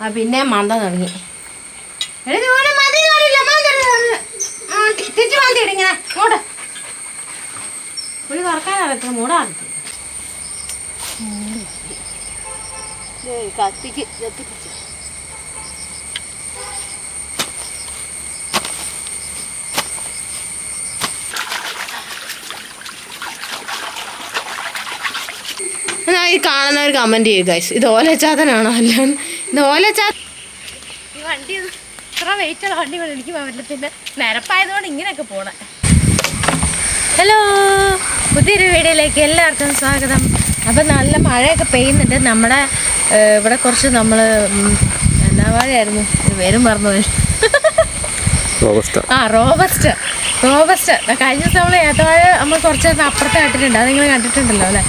ആ പിന്നെ മന്ത തുടങ്ങി. മാന്തി കത്തിക്ക് കത്തിപ്പിച്ചു. ഈ കാണുന്നവർ കമന്റ് ചെയ്യുക ഗൈസ് ഇത് ഓലച്ചാത്തനാണോ അല്ല ഇത് ഓലച്ചാ ഈ വണ്ടി ഇത്ര വെയിറ്റുള്ള വണ്ടി കൊണ്ട് എനിക്ക് പറ്റില്ല. പിന്നെ നിരപ്പായതുകൊണ്ട് ഇങ്ങനെയൊക്കെ പോണേ. ഹലോ പുതിയൊരു വീഡിയോയിലേക്ക് എല്ലാവർക്കും സ്വാഗതം. അപ്പം നല്ല മഴയൊക്കെ പെയ്യുന്നുണ്ട്. നമ്മുടെ ഇവിടെ കുറച്ച് നമ്മൾ എന്നാ വാഴയായിരുന്നു പേരും പറഞ്ഞു ആ റോബസ്റ്റ്. റോബസ്റ്റ്. കഴിഞ്ഞ ദിവസം നമ്മൾ ഏത്തവാഴ നമ്മൾ കുറച്ച് അപ്പുറത്തെ നട്ടിട്ടുണ്ട് അത് നിങ്ങൾ കണ്ടിട്ടുണ്ടല്ലോ അല്ലേ?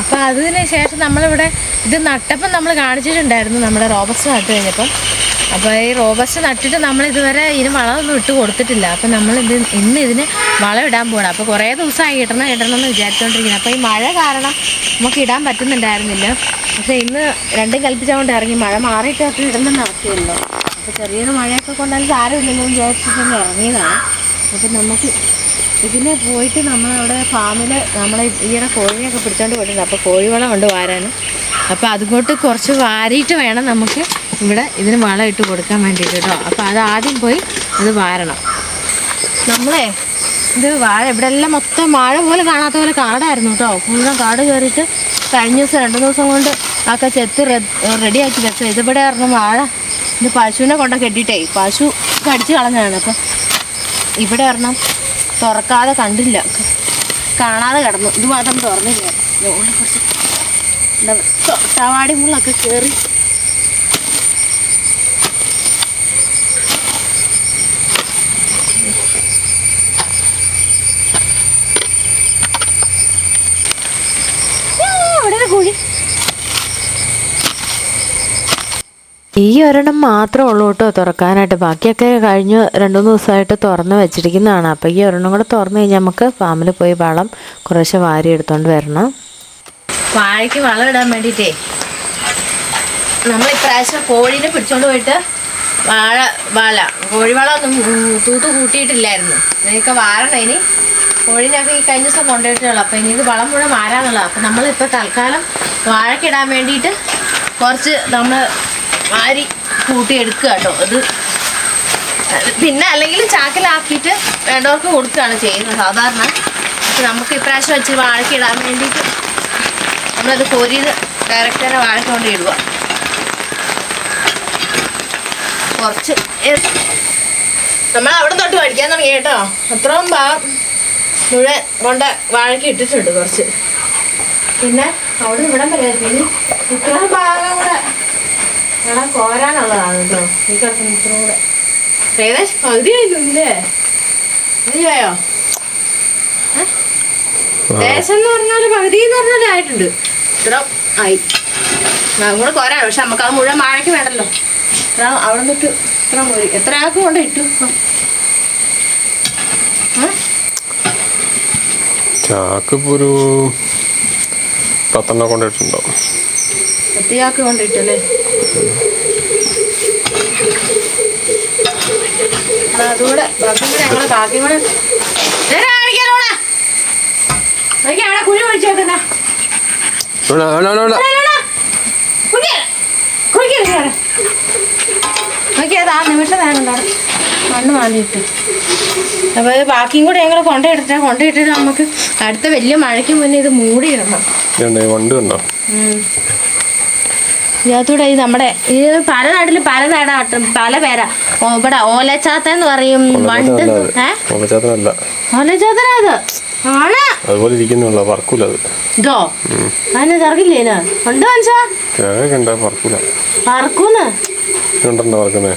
അപ്പോൾ അതിന് ശേഷം നമ്മളിവിടെ ഇത് നട്ടപ്പം നമ്മൾ കാണിച്ചിട്ടുണ്ടായിരുന്നു നമ്മുടെ റോബസ്റ്റ് നട്ട് കഴിഞ്ഞപ്പം. അപ്പോൾ ഈ റോബസ്റ്റ് നട്ടിട്ട് നമ്മൾ ഇതുവരെ ഇതിന് വളമൊന്നും ഇട്ട് കൊടുത്തിട്ടില്ല. അപ്പോൾ നമ്മൾ ഇത് ഇന്ന് ഇതിന് വളം ഇടാൻ പോകണം അപ്പോൾ കുറേ ദിവസമായി ഇടണം ഇടണം എന്ന് വിചാരിച്ചുകൊണ്ടിരിക്കുന്നത് അപ്പോൾ ഈ മഴ കാരണം നമുക്ക് ഇടാൻ പറ്റുന്നുണ്ടായിരുന്നില്ല. പക്ഷേ ഇന്ന് രണ്ടും കൽപ്പിച്ചുകൊണ്ട് ഇറങ്ങി. മഴ മാറിയിട്ട് അപ്പോൾ ഇടുന്ന അവസ്ഥയല്ലോ അപ്പോൾ ചെറിയൊരു മഴയൊക്കെ കൊണ്ടാൽ സാരമില്ലെന്ന് വിചാരിച്ചിട്ടൊന്ന് ഇറങ്ങിയതാണ്. അപ്പോൾ നമുക്ക് ഇതിന് പോയിട്ട് നമ്മളവിടെ ഫാമിൽ നമ്മൾ ഈയിടെ കോഴിയൊക്കെ പിടിച്ചോണ്ട് പോയിട്ടുണ്ട്. അപ്പോൾ കോഴിവളം ഉണ്ട് വാരാൻ അപ്പോൾ അതുകൊണ്ട് കുറച്ച് വാരിയിട്ട് വേണം നമുക്ക് ഇവിടെ ഇതിന് വളം ഇട്ട് കൊടുക്കാൻ വേണ്ടിയിട്ട് കേട്ടോ അപ്പോൾ അത് ആദ്യം പോയി അത് വാരണം. നമ്മളെ ഇത് വാഴ ഇവിടെ എല്ലാം മൊത്തം വാഴ പോലെ കാണാത്ത പോലെ കാടായിരുന്നു കേട്ടോ മുഴുവൻ കാട് കയറിയിട്ട് കഴിഞ്ഞ ദിവസം രണ്ട് ദിവസം കൊണ്ട് ഒക്കെ ചെത്ത് റെഡിയാക്കി വെച്ചത് ഇതിവിടെ ആയിരുന്നു വാഴ ഇത് പശുവിനെ കൊണ്ടൊക്കെ കെട്ടിയിട്ടേ പശു കടിച്ചു കളഞ്ഞതാണ്. അപ്പം ഇവിടെ ഒരെണ്ണം തുറക്കാതെ കണ്ടില്ല. കാണാതെ കിടന്നു. ഇത് മാത്രം തുറന്നില്ല. കുറച്ച്. എന്താ തവാടി മുള്ളൊക്കെ കയറി അവിടെ ഒരു കുഴി ഈ ഒരെണ്ണം മാത്രമേ ഉള്ളൂ കേട്ടോ തുറക്കാനായിട്ട്. ബാക്കിയൊക്കെ കഴിഞ്ഞ് രണ്ടു മൂന്ന് ദിവസമായിട്ട് തുറന്ന് വെച്ചിരിക്കുന്നതാണ്. അപ്പോൾ ഈ ഒരെണ്ണം കൂടെ തുറന്നു കഴിഞ്ഞാൽ നമുക്ക് ഫാമിൽ പോയി വളം കുറേശ്ശെ വാരി എടുത്തോണ്ട് വരണം. വാഴയ്ക്ക് വളം ഇടാൻ വേണ്ടിയിട്ടേ. നമ്മൾ ഇപ്രാവശ്യം കോഴീനെ പിടിച്ചോണ്ട് പോയിട്ട് വാഴ വാഴ കോഴിവാള ഒന്നും തൂത്ത് കൂട്ടിയിട്ടില്ലായിരുന്നു. ഇതിനൊക്കെ വാരണം ഇനി? കോഴീനൊക്കെ ഈ കഴിഞ്ഞ ദിവസം കൊണ്ടുപോയിട്ടുള്ളൂ അപ്പോൾ ഇനി ഇത് വളം മുഴുവൻ വാരാനുള്ളത് അപ്പോൾ നമ്മളിപ്പോൾ തൽക്കാലം വാഴയ്ക്കിടാൻ വേണ്ടിയിട്ട് കുറച്ച് നമ്മൾ വാരി കൂട്ടിയെടുക്കുക കേട്ടോ. അത് പിന്നെ അല്ലെങ്കിൽ ചാക്കിലാക്കിയിട്ട് വേണ്ടവർക്ക് കൊടുക്കുകയാണ് ചെയ്യുന്നത്. സാധാരണ നമുക്ക് ഇപ്രാവശ്യം വെച്ച് വാഴയ്ക്കിടാൻ വേണ്ടിയിട്ട് നമ്മളത് കോരിയത് ഡയറക്റ്റ് തന്നെ വാഴക്കൊണ്ട് കൊണ്ട് ഇടുക. കുറച്ച് നമ്മൾ അവിടെ തൊട്ട് പഠിക്കാൻ തുടങ്ങി കേട്ടോ. അത്രയും ഭാഗം മുഴുവൻ കൊണ്ട് വാഴയ്ക്ക് ഇട്ടിട്ടുണ്ട് കുറച്ച്. പിന്നെ അവിടെ ഇവിടെ വരെ ഇത്രയും ഭാഗം കൂടെ വേണം കോരാനുള്ളതാണ് കേട്ടോ. ഈ കിടക്കുന്ന കൂടെ ഏകദേശം പകുതി ഇല്ലേ? പകുതിയായോ? ദേശം എന്ന് പറഞ്ഞാൽ പകുതി എന്ന് പറഞ്ഞാലും ആയിട്ടുണ്ട്. ഇത്ര ആയി. കൂടെ കോരാണ് പക്ഷെ നമുക്ക് അത് മുഴുവൻ വാഴയ്ക്ക് വേണ്ടല്ലോ. ഇത്ര അവിടെ നിന്നിട്ട് ഇത്ര കോരി എത്ര ആൾക്ക് കൊണ്ട് ഇട്ടു? ഇപ്പം? ഏ? ചാക്ക് ഇപ്പോൾ ഒരു പത്തെണ്ണം കൊണ്ടിട്ടുണ്ടാവും. പത്തിയാൾക്ക് കൊണ്ട് ഇട്ടല്ലേ ആ, അതുകൂടെ കൂടെ ഞങ്ങൾ ബാക്കി കൂടെ അവിടെ കുഴി ഒഴിച്ചു വെക്കുന്ന. വേണ്ട വേണ്ട വേണ്ട നോക്കിയത് ആ നിമിഷം നേരം ഉണ്ടാവും മണ്ണ് മാന്തിയിട്ട്. അപ്പോൾ ഇത് ബാക്കിയും കൂടെ ഞങ്ങൾ കൊണ്ടുപോയിട്ടിട്ട് കൊണ്ടുപോയിട്ടിട്ട് നമുക്ക് അടുത്ത വലിയ മഴയ്ക്ക് മുന്നേ ഇത് മൂടിയിടണം. വണ്ടി ഉണ്ടോ ഇതിനകത്തൂടെ ഈ നമ്മുടെ ഈ പല നാട്ടിലും പല നാടാട്ടും പല പേരാ. ഓ, ഇവിടെ ഓലച്ചാത്ത എന്ന് പറയും. വണ്ട് ഏ? ഓലച്ചാത്തനല്ല ഓലച്ചാത്തനാ ഇത് ആണ്. അതുപോലെ ഇരിക്കുന്നുള്ള പറക്കൂല അത്. ഇതോ? അതിന് ചെറുകില്ലേ ഇതിന് ഉണ്ട് മനസ്സാ തേങ്ങ ഉണ്ടാ പറക്കൂല. പറക്കൂന്ന്? രണ്ടെണ്ണം പറക്കുന്നേ.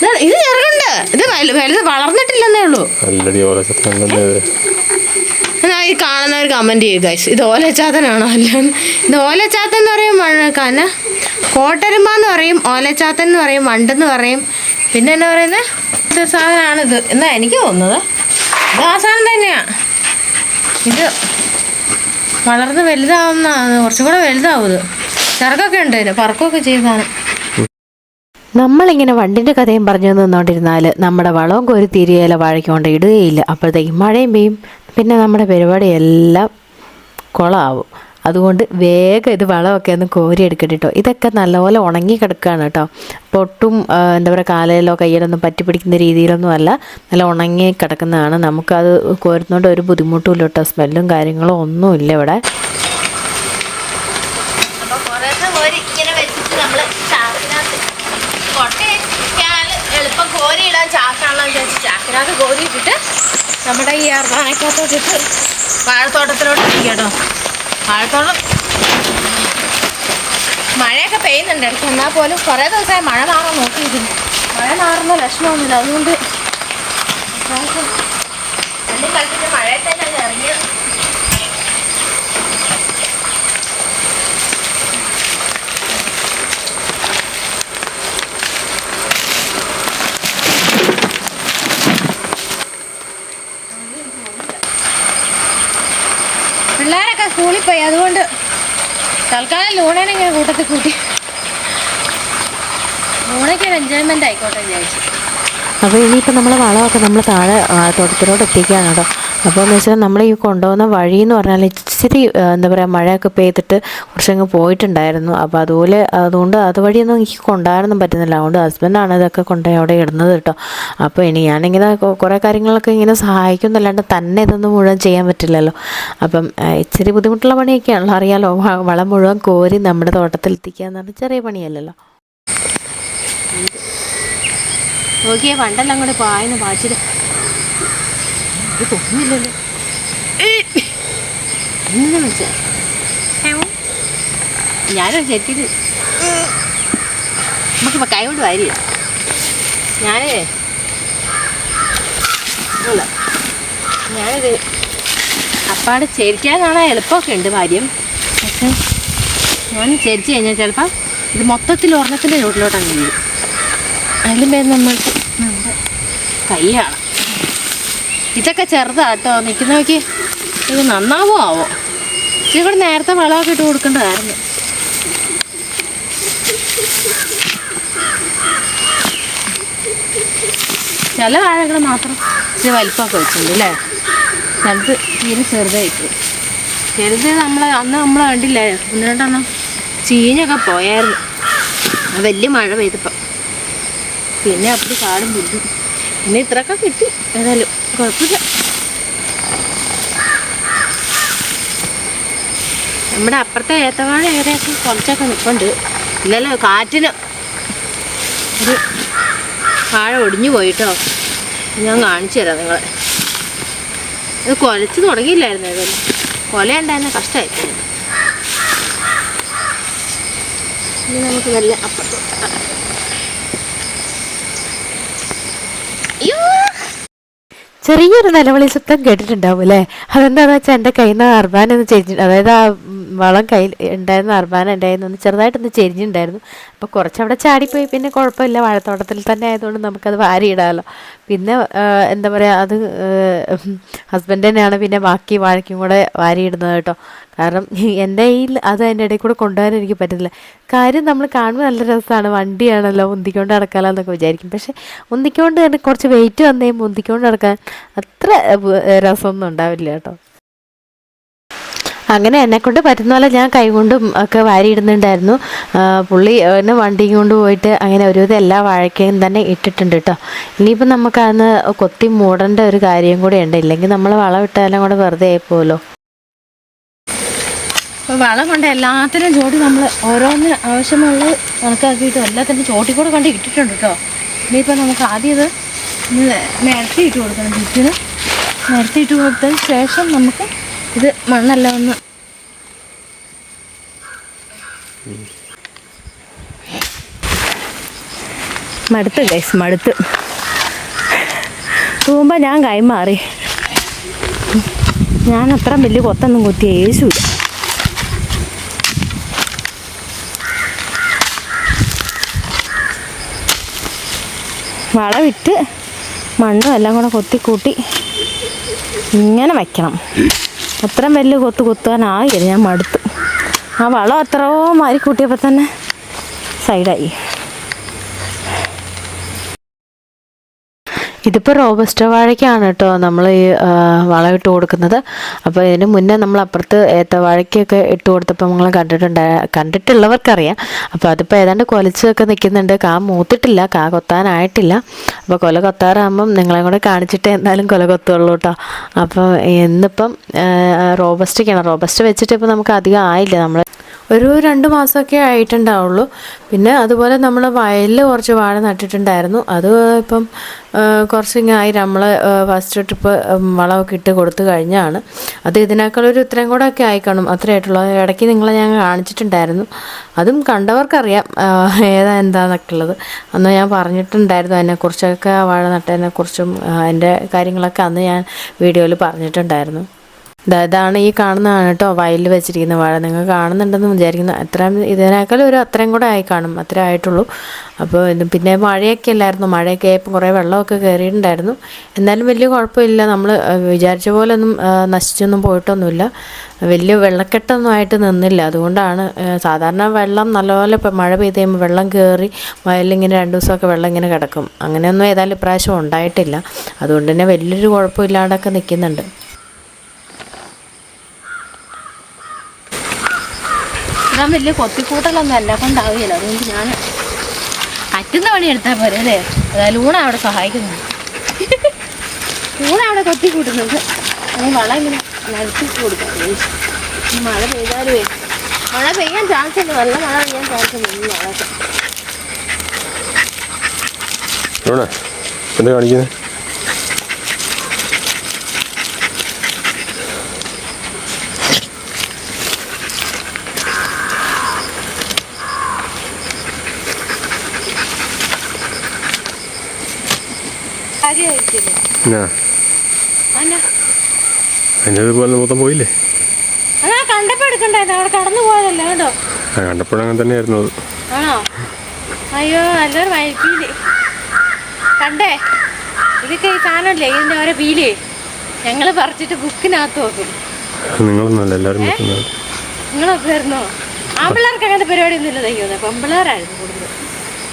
ഇത് ഇത് ചെറുകുണ്ട്. ഇത് വലു- വലുത് വളർന്നിട്ടില്ലെന്നേ ഉള്ളൂ. അല്ലടി ഓലച്ചാത്തനല്ലേ അത് എന്നാ ഈ കാണുന്നവർ കമന്റ് ചെയ്യുക ഗൈസ് ഇത് ഓലച്ചാത്തനാണോ അല്ല ഇത് ഓലച്ചാത്തൻ എന്ന് പറയും മഴക്കാന കോട്ടരുമ എന്ന് പറയും ഓലച്ചാത്തൻ എന്ന് പറയും വണ്ടെന്ന് പറയും. പിന്നെ എന്നാ പറയുന്നത് ഇത് എന്നാ എനിക്ക് തോന്നുന്നത്? ഇത് ആ സാധനം തന്നെയാ. ഇത് വളർന്ന് വലുതാവുന്ന കുറച്ചും കൂടെ വലുതാവും ഇത്. ചിറകൊക്കെ ഉണ്ട് ഇതിന്. പറക്കൊക്കെ ചെയ്താണ് നമ്മളിങ്ങനെ വണ്ടിന്റെ കഥയും പറഞ്ഞു നിന്നോണ്ടിരുന്നാൽ നമ്മുടെ വളവും കോരി തീരുകയില്ല വാഴയ്ക്കൊണ്ട് ഇടുകയില്ല. അപ്പോഴത്തേക്കും മഴയും പെയ്യും. പിന്നെ നമ്മുടെ പരിപാടി എല്ലാം കുളമാവും അതുകൊണ്ട് വേഗം ഇത് വളമൊക്കെ ഒന്ന് കോരി എടുക്കട്ടെ കേട്ടോ ഇതൊക്കെ നല്ലപോലെ ഉണങ്ങി കിടക്കുകയാണ് കേട്ടോ അപ്പോൾ ഒട്ടും എന്താ പറയുക കാലയിലോ കയ്യിലൊന്നും പറ്റി പിടിക്കുന്ന രീതിയിലൊന്നും അല്ല. നല്ല ഉണങ്ങി കിടക്കുന്നതാണ്. നമുക്കത് കോരുന്നതുകൊണ്ട് ഒരു ബുദ്ധിമുട്ടും ഇല്ല കേട്ടോ സ്മെല്ലും കാര്യങ്ങളും ഒന്നുമില്ല ഇവിടെ. ചാക്കിനകത്ത് കൊട്ടയാൽ നമ്മുടെ ഈ അർബാനക്കകത്തോട്ട് വെച്ചിട്ട് വാഴത്തോട്ടത്തിലോട്ട് ഇരിക്കും കേട്ടോ വാഴത്തോട്ടം. മഴയൊക്കെ പെയ്യുന്നുണ്ട് ഇടയ്ക്ക്. എന്നാൽ പോലും കുറേ ദിവസമായി മഴ മാറാൻ നോക്കിയിരിക്കുന്നു. മഴ മാറുന്ന ലക്ഷണമൊന്നുമില്ല അതുകൊണ്ട് മഴയെ തന്നെ ഇറങ്ങിയത്. പിള്ളേരൊക്കെ സ്കൂളിൽ പോയി അതുകൊണ്ട് തൽക്കാലം ലൂണേനെ ഇങ്ങനെ കൂട്ടത്തിൽ കൂട്ടി. ലൂണയ്ക്ക് ഒരു എൻജോയ്മെന്റ് ആയിക്കോട്ടെ വിചാരിച്ചു. അപ്പോൾ ഇനിയിപ്പോൾ നമ്മൾ വളമൊക്കെ നമ്മൾ താഴെ തോട്ടത്തിലോട്ട് എത്തിക്കുകയാണ് കേട്ടോ. അപ്പോൾ എന്ന് വെച്ചാൽ നമ്മൾ ഈ കൊണ്ടുപോകുന്ന വഴി എന്ന് പറഞ്ഞാൽ ഇച്ചിരി എന്താ പറയുക മഴയൊക്കെ പെയ്തിട്ട് കുറച്ചങ്ങ് പോയിട്ടുണ്ടായിരുന്നു. അപ്പോൾ അതുപോലെ അതുകൊണ്ട് അതുവഴിയൊന്നും എനിക്ക് കൊണ്ടുപോകാനൊന്നും പറ്റുന്നില്ല. അതുകൊണ്ട് ഹസ്ബൻഡാണ് ഇതൊക്കെ കൊണ്ടുപോയി അവിടെ ഇടുന്നത് കേട്ടോ. അപ്പോൾ ഇനി ഞാനിങ്ങനെ കുറേ കാര്യങ്ങളൊക്കെ ഇങ്ങനെ സഹായിക്കുന്നല്ലാണ്ട് തന്നെ ഇതൊന്നും മുഴുവൻ ചെയ്യാൻ പറ്റില്ലല്ലോ. അപ്പം ഇച്ചിരി ബുദ്ധിമുട്ടുള്ള പണിയൊക്കെയാണല്ലോ. അറിയാലോ വളം മുഴുവൻ കോരി നമ്മുടെ തോട്ടത്തിൽ എത്തിക്കുക എന്ന് പറഞ്ഞാൽ ചെറിയ പണിയല്ലല്ലോ. നോക്കിയേ പണ്ടെല്ലാം അങ്ങോട്ട് പായെന്ന് പാച്ചിട്ട് ഇത് തോന്നുന്നില്ലല്ലോ ഇങ്ങനെ വെച്ചാ ഞാനൊരു ചെറ്റിൽ നമുക്കിപ്പോൾ കൈ കൊണ്ട് വാരിയ ഞാനേ അല്ല ഞാനിത് അപ്പാട് ചെരിക്കാനാണ് എളുപ്പമൊക്കെ ഉണ്ട് ഭാര്യം പക്ഷേ ഞാൻ ചെരിച്ച് കഴിഞ്ഞാൽ ചിലപ്പം ഇത് മൊത്തത്തിൽ ഒരെണ്ണത്തിന്റെ ചോട്ടിലോട്ടാണ് വീഴും. അതിലും പേര് നമ്മൾക്ക് നമ്മുടെ കൈയാണ് ഇതൊക്കെ ചെറുതാട്ടോ. നിൽക്കുന്ന നോക്കി. ഇത് നന്നാവോ ആവോ? ഇവിടെ നേരത്തെ വളമൊക്കെ ഇട്ട് കൊടുക്കേണ്ടതായിരുന്നു. ചില വാഴകൾ മാത്രം ഇച്ചിരി വലിപ്പമൊക്കെ വെച്ചിട്ടുണ്ട് അല്ലേ? ചിലത് തീരെ ചെറുതായിട്ട്. ചെറുത് നമ്മൾ അന്ന് നമ്മൾ കണ്ടില്ലേ ഒന്ന് രണ്ടെണ്ണം ചീഞ്ഞൊക്കെ പോയായിരുന്നു. വലിയ മഴ പെയ്തപ്പം. പിന്നെ അപ്പം കാടും ബുദ്ധി പിന്നെ ഇത്രയൊക്കെ കിട്ടി. ഏതായാലും കുഴപ്പമില്ല. നമ്മുടെ അപ്പുറത്തെ ഏത്തവാഴ ഏകദേശം കുറച്ചൊക്കെ നിൽപ്പുണ്ട് ഇന്നലെ കാറ്റിന് ഒരു വാഴ ഒടിഞ്ഞു പോയിട്ടോ. ഞാൻ കാണിച്ചു തരാം നിങ്ങളെ. ഇത് കൊലച്ച് തുടങ്ങിയില്ലായിരുന്നു ഏതായാലും കൊല ഉണ്ടായിരുന്ന കഷ്ടമായി ഇനി നമുക്ക് നല്ല അപ്പുറത്ത് അയ്യോ ചെറിയൊരു നിലവിളി ശബ്ദം കേട്ടിട്ടുണ്ടാവും അല്ലേ? അതെന്താണെന്ന് വെച്ചാൽ എന്റെ കയ്യിൽ നിന്ന് അർബാൻ ഒന്ന് അതായത് ആ വളം കയ്യിൽ ഉണ്ടായിരുന്ന അർബാൻ ഉണ്ടായിരുന്നു ഒന്ന് ചെറുതായിട്ടൊന്ന് ചെരിഞ്ഞിട്ടുണ്ടായിരുന്നു. അപ്പോൾ കുറച്ച് അവിടെ ചാടിപ്പോയി പിന്നെ കുഴപ്പമില്ല. വാഴത്തോട്ടത്തിൽ തന്നെ ആയതുകൊണ്ട് നമുക്കത് വാരിയിടാമല്ലോ പിന്നെ എന്താ പറയുക അത് ഹസ്ബൻഡ് തന്നെയാണ് പിന്നെ ബാക്കി വാഴയ്ക്കും കൂടെ വാരിയിടുന്നത് കേട്ടോ. കാരണം എന്റെ കയ്യിൽ അത് അതിന്റെ ഇടയിൽ കൂടെ കൊണ്ടുപോകാൻ എനിക്ക് പറ്റുന്നില്ല കാര്യം നമ്മൾ കാണുമ്പോൾ നല്ല രസമാണ് വണ്ടിയാണല്ലോ ഉന്തിക്കൊണ്ട് നടക്കാമല്ലോ എന്നൊക്കെ വിചാരിക്കും. പക്ഷെ ഉന്തിക്കൊണ്ട് തന്നെ കുറച്ച് വെയിറ്റ് വന്നേ മുന്തിക്കൊണ്ട് നടക്കാൻ അത്ര രസമൊന്നും ഉണ്ടാവില്ല കേട്ടോ. അങ്ങനെ എന്നെക്കൊണ്ട് പറ്റുന്ന പോലെ ഞാൻ കൈകൊണ്ടും ഒക്കെ വാരിയിടുന്നുണ്ടായിരുന്നു. പുള്ളി എന്നെ വണ്ടി കൊണ്ട് പോയിട്ട് അങ്ങനെ ഒരുവിധം എല്ലാ വാഴക്കയും തന്നെ ഇട്ടിട്ടുണ്ട് കേട്ടോ ഇനിയിപ്പോൾ നമുക്ക് അന്ന് കൊത്തി മൂടേണ്ട ഒരു കാര്യം കൂടെ ഉണ്ട്. ഇല്ലെങ്കിൽ നമ്മൾ വളം ഇട്ടാലും കൂടെ വെറുതെ ആയിപ്പോലോ അപ്പോൾ വളം കൊണ്ട് എല്ലാത്തിനും ചോട്ടി നമ്മൾ ഓരോന്ന് ആവശ്യമുള്ള കണക്കാക്കിയിട്ട് എല്ലാത്തിനും ചോട്ടി കൂടെ കൊണ്ട് ഇട്ടിട്ടുണ്ട് കേട്ടോ ഇനിയിപ്പോൾ നമുക്ക് ആദ്യം ഇത് ഒന്ന് നിരത്തി ഇട്ട് കൊടുക്കണം. ചുറ്റിന് നിരത്തിയിട്ട് കൊടുത്തതിന് ശേഷം നമുക്ക് ഇത് മണ്ണല്ല ഒന്ന്. മടുത്ത് ഗൈസ് മടുത്ത്. തൂമ്പ ഞാൻ കൈമാറി ഞാൻ അത്ര വലിയ കൊത്തൊന്നും കുത്തി യേശുല്ല വളമിട്ട് മണ്ണും എല്ലാം കൂടെ കൊത്തിക്കൂട്ടി ഇങ്ങനെ വയ്ക്കണം അത്രയും വലിയ കൊത്ത് കൊത്തുവാനാകില്ല ഞാൻ മടുത്തു. ആ വളം അത്രയോ മാറി കൂട്ടിയപ്പോൾ തന്നെ സൈഡായി. ഇതിപ്പോൾ റോബസ്റ്റ വാഴയ്ക്കാണ് കേട്ടോ നമ്മൾ ഈ വളമിട്ട് കൊടുക്കുന്നത്. അപ്പോൾ ഇതിന് മുന്നേ നമ്മൾ അപ്പുറത്ത് ഏത്തവാഴയ്ക്കൊക്കെ ഇട്ട് കൊടുത്തപ്പോൾ നമ്മൾ കണ്ടിട്ടുണ്ടായ കണ്ടിട്ടുള്ളവർക്കറിയാം. അപ്പോൾ അതിപ്പോൾ ഏതാണ്ട് കൊലച്ചൊക്കെ നിൽക്കുന്നുണ്ട് കാ മൂത്തിട്ടില്ല കാ കൊത്താനായിട്ടില്ല. അപ്പോൾ കൊല കൊത്താറാകുമ്പം നിങ്ങളെ കൂടെ കാണിച്ചിട്ട് എന്തായാലും കൊല കൊത്തുള്ളൂ കേട്ടോ അപ്പോൾ ഇന്നിപ്പം റോബസ്റ്റയ്ക്കാണ് റോബസ്റ്റ് വെച്ചിട്ട് ഇപ്പോൾ നമുക്ക് അധികം ആയില്ല നമ്മൾ ഒരു രണ്ട് മാസമൊക്കെ ആയിട്ടുണ്ടാവുള്ളൂ. പിന്നെ അതുപോലെ നമ്മൾ വയലിൽ കുറച്ച് വാഴ നട്ടിട്ടുണ്ടായിരുന്നു. അത് ഇപ്പം കുറച്ചിങ്ങായി നമ്മൾ ഫസ്റ്റ് ട്രിപ്പ് വളമൊക്കെ ഇട്ട് കൊടുത്തു കഴിഞ്ഞാണ്. അത് ഇതിനേക്കാൾ ഒരു ഇത്രയും കൂടെ ഒക്കെ ആയി കാണും അത്രയായിട്ടുള്ളൂ. അത് ഇടയ്ക്ക് നിങ്ങളെ ഞാൻ കാണിച്ചിട്ടുണ്ടായിരുന്നു. അതും കണ്ടവർക്കറിയാം ഏതാ എന്താന്നൊക്കെ ഉള്ളത്. അന്ന് ഞാൻ പറഞ്ഞിട്ടുണ്ടായിരുന്നു അതിനെക്കുറിച്ചൊക്കെ വാഴ നട്ടതിനെക്കുറിച്ചും അതിന്റെ കാര്യങ്ങളൊക്കെ അന്ന് ഞാൻ വീഡിയോയിൽ പറഞ്ഞിട്ടുണ്ടായിരുന്നു. ഇതാണ് ഈ കാണുന്നതാണ് കേട്ടോ വയലിൽ വെച്ചിരിക്കുന്ന വാഴ. നിങ്ങൾ കാണുന്നുണ്ടെന്ന് വിചാരിക്കുന്നു. അത്രയും ഇതിനേക്കാൾ ഒരു അത്രയും കൂടെ ആയി കാണും അത്രേ ആയിട്ടുള്ളൂ. അപ്പോൾ പിന്നെ മഴയൊക്കെ അല്ലായിരുന്നു മഴയൊക്കെ ആയപ്പോൾ കുറേ വെള്ളമൊക്കെ കയറിയിട്ടുണ്ടായിരുന്നു. എന്നാലും വലിയ കുഴപ്പമില്ല. നമ്മൾ വിചാരിച്ച പോലെ ഒന്നും നശിച്ചൊന്നും പോയിട്ടൊന്നുമില്ല. വലിയ വെള്ളക്കെട്ടൊന്നും ആയിട്ട് നിന്നില്ല. അതുകൊണ്ടാണ് സാധാരണ വെള്ളം നല്ലപോലെ ഇപ്പം മഴ പെയ്ത് കഴിയുമ്പോൾ വെള്ളം കയറി വയലിങ്ങനെ രണ്ട് ദിവസമൊക്കെ വെള്ളം ഇങ്ങനെ കിടക്കും. അങ്ങനെയൊന്നും ഏതായാലും ഇപ്രാവശ്യം ഉണ്ടായിട്ടില്ല. അതുകൊണ്ട് തന്നെ വലിയൊരു കുഴപ്പമില്ലാണ്ടൊക്കെ നിൽക്കുന്നുണ്ട്. ഞാൻ വലിയ കൊത്തിക്കൂട്ടലൊന്നും അല്ല കൊണ്ടാവുകയില്ല. അതുകൊണ്ട് ഞാൻ പറ്റുന്ന പണി എടുത്താൽ പോരെ അല്ലേ? അതായത് ഊണ അവിടെ സഹായിക്കുന്നു ഊണ അവിടെ കൊത്തിക്കൂട്ടുന്നുണ്ട്. അതിന് വളം ഇങ്ങനെ നടത്തി കൊടുക്കാം. മഴ പെയ്താലുമേ മഴ പെയ്യാൻ ചാൻസ് ഉണ്ട് നല്ല മഴ പെയ്യാൻ ചാൻസ് ഉണ്ട് മഴയൊക്കെ എന്താ കാണിക്കുന്നത് അതിന്റെ മൊത്തം പോയില്ലേ? കണ്ടപ്പോ എടുക്കണ്ടായിരുന്നു. അവിടെ കടന്നു പോയതല്ലേ കേട്ടോ? ആ കണ്ടപ്പോഴങ്ങനെ തന്നെയായിരുന്നു അത്. ആണോ? അയ്യോ നല്ലൊരു മയപ്പീൽ കണ്ടേ? ഇതൊക്കെ ഈ സാധനമല്ലേ ഇതിന്റെ ഓരോ പീലേ ഞങ്ങൾ പറിച്ചിട്ട് ബുക്കിനകത്ത് നോക്കും എല്ലാവരും നിങ്ങളൊക്കെ വരുന്നോ ആമ്പിള്ളേർക്ക് അങ്ങനത്തെ പരിപാടി ഒന്നും ഇല്ല തയ്ക്കുന്നത് പെമ്പിള്ളേരായിരുന്നു കൂടുതൽ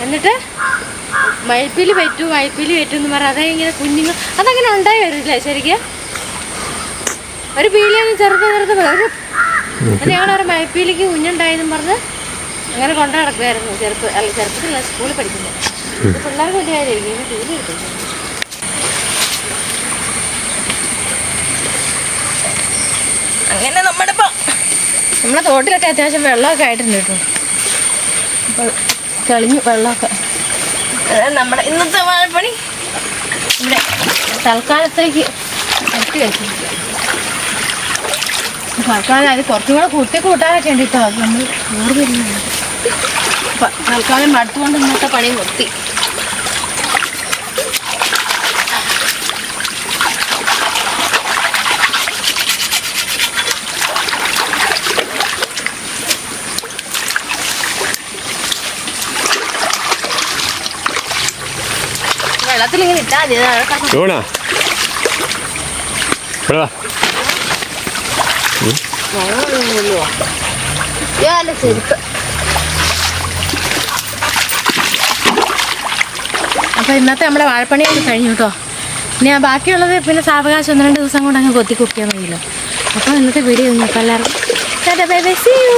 എന്നിട്ട് മയിൽപ്പീലി പറ്റൂ മയിൽപ്പീലി പറ്റൂ എന്ന് പറഞ്ഞാൽ അതേ ഇങ്ങനെ കുഞ്ഞുങ്ങൾ അതങ്ങനെ ഉണ്ടായി വരില്ലേ ശരിക്കും? ഒരു പീലിയൊന്നും ചെറുത് ചെറുത് അത് ഞങ്ങളൊരു മയിൽപ്പീലിക്ക് കുഞ്ഞുണ്ടായെന്നും പറഞ്ഞ് അങ്ങനെ കൊണ്ടു നടക്കുമായിരുന്നു ചെറുപ്പ്. അല്ല ചെറുപ്പത്തിലല്ല സ്കൂളിൽ പഠിക്കുന്നത് പിള്ളേർക്ക് വലിയ കാര്യമായിരിക്കും. പീലി എടുത്തു അങ്ങനെ നമ്മുടെ ഇപ്പം നമ്മുടെ തോട്ടിലൊക്കെ അത്യാവശ്യം വെള്ളമൊക്കെ ആയിട്ടുണ്ട് കേട്ടോ. അപ്പോൾ തെളിഞ്ഞു വെള്ളമൊക്കെ. അതായത് നമ്മുടെ ഇന്നത്തെ വാഴപ്പണി ഇവിടെ തൽക്കാലത്തേക്ക് നിർത്തി വെച്ചിരിക്കുക തൽക്കാലം അത് കുറച്ചും കൂടെ കുത്തി കൂട്ടാനൊക്കെ ഉണ്ട് കേട്ടോ നമ്മൾ ഓർമ്മയില്ല തൽക്കാലം അടുത്തുകൊണ്ട് ഇന്നത്തെ പണി നിർത്തി. വെള്ളത്തിൽ ഇങ്ങനെ അതൊക്കെ ലൂണ ഇവിടെ ചെരുപ്പ്. അപ്പോൾ ഇന്നത്തെ നമ്മുടെ വാഴപ്പണിയൊക്കെ കഴിഞ്ഞു കേട്ടോ. ഇനി ആ ബാക്കിയുള്ളത് പിന്നെ സാവകാശം ഒന്ന് രണ്ട് ദിവസം കൊണ്ട് അങ്ങ് കൊത്തി കുക്കിയാൽ മതിയല്ലോ. അപ്പോൾ ഇന്നത്തെ വീഡിയോ നിങ്ങൾക്ക് എല്ലാവർക്കും ബൈ ബൈ സി യു